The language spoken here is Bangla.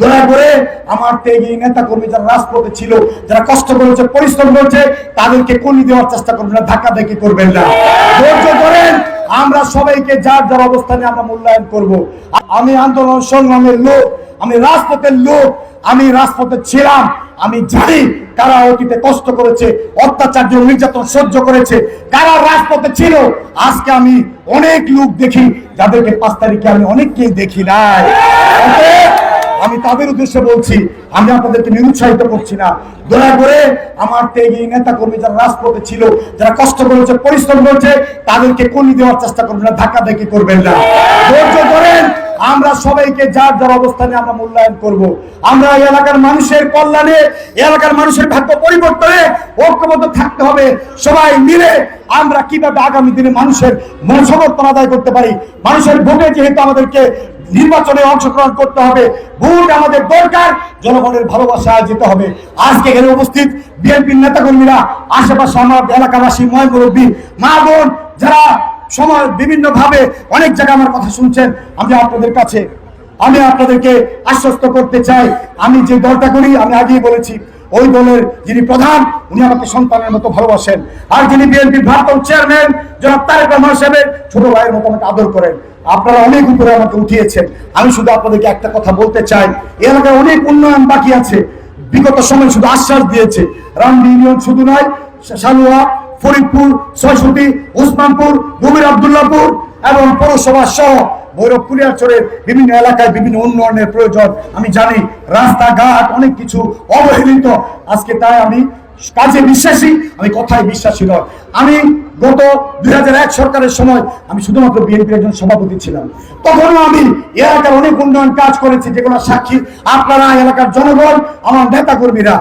দয়া করে আমার ত্যাগী নেতা কর্মী যারা রাজপথে ছিল, যারা কষ্ট করেছে, পরিশ্রম করেছে, তাদেরকে কলি দেওয়ার চেষ্টা করবেন না, ধাক্কা দেখি করবেন না। ধৈর্য করেন আমরা সবাইকে যার যার অবস্থানে আমরা মূল্যায়ন করব। আমি আন্দোলন সংগ্রামের লোক, আমি রাজপথের লোক, আমি রাজপথে ছিলাম, আমি জানি কারা অতীতে কষ্ট করেছে, অত্যাচার এবং নির্যাতন সহ্য করেছে, কারা রাজপথে ছিল। আজকে আমি অনেক লোক দেখি, যাদেরকে পাঁচ তারিখে আমি অনেককেই দেখি নাই। আমি তাদের উদ্দেশ্যে বলছি, আমি আপনাদেরকে নিরুৎসাহিত করছি না। দয়া করে আমার ত্যাগী নেতা কর্মী যারা রাজপথে ছিল, যারা কষ্ট করেছে, পরিশ্রম করেছে, তাদেরকে কলি দেওয়ার চেষ্টা করবেন না, ধাক্কা দেখি করবেন না। ধৈর্য করেন আমরা সবাইকে যার যার অবস্থানে আমরা মূল্যায়ন করব। আমরা এলাকার মানুষের কল্যাণে এলাকার মানুষের ভাগ্য পরিবর্তনে ঐক্যবদ্ধ থাকতে হবে। সবাই মিলে আমরা কীভাবে আগামী দিনে মানুষের মনোসমর্থন আদায় করতে পারি? মানুষের ভোটে যেহেতু আমাদেরকে নির্বাচনে অংশগ্রহণ করতে হবে। ভোট আমাদের দরকার। জনগণের ভালোবাসা যেতে হবে। আজকে এখানে উপস্থিত বিএনপির নেতাকর্মীরা, আশেপাশে আমার এলাকাবাসী ময় মা বোন যারা সময় বিভিন্ন ভাবে অনেক জায়গায় আমার কথা শুনছেন, আমি আপনাদের কাছে, আমি আপনাদেরকে আশ্বস্ত করতে চাই। আমি যে দলটা করি, আমি আগেই বলেছি ওই দলের যিনি প্রধান, উনি আমাকে সন্তানের মতো ভালোবাসেন। আর যিনি বিএনপির ভারপ্রাপ্ত চেয়ারম্যান, জনাব তারেক রহমান সাহেবের ছোট ভাইয়ের মতো আমাকে আদর করেন। আপনারা অনেক উপরে আমাকে উঠিয়েছেন। আমি শুধু আপনাদেরকে একটা কথা বলতে চাই এলাকায় অনেক উন্নয়ন বাকি আছে। বিগত সময় শুধু আশ্বাস দিয়েছে রামদি ইউনিয়ন শুধু নয় সালুয়া ফরিদপুর সরস্বতী উসমানপুর রুমির আবদুল্লাপুর এবং পৌরসভা সহ ভৈরব কুলিয়ারচরের বিভিন্ন এলাকায় বিভিন্ন উন্নয়নের প্রয়োজন। আমি জানি রাস্তাঘাট অনেক কিছু অবহেলিত। আজকে তাই আমি কাজে বিশ্বাসী, আমি কথায় বিশ্বাসী নয় আমি গত দুই হাজার এক সরকারের সময় আমি শুধুমাত্র বিএনপির একজন সভাপতি ছিলাম। তখনও আমি এলাকার অনেক উন্নয়ন কাজ করেছি যেগুলো সাক্ষী আপনারা, এলাকার জনগণ, আমার নেতা কর্মীরা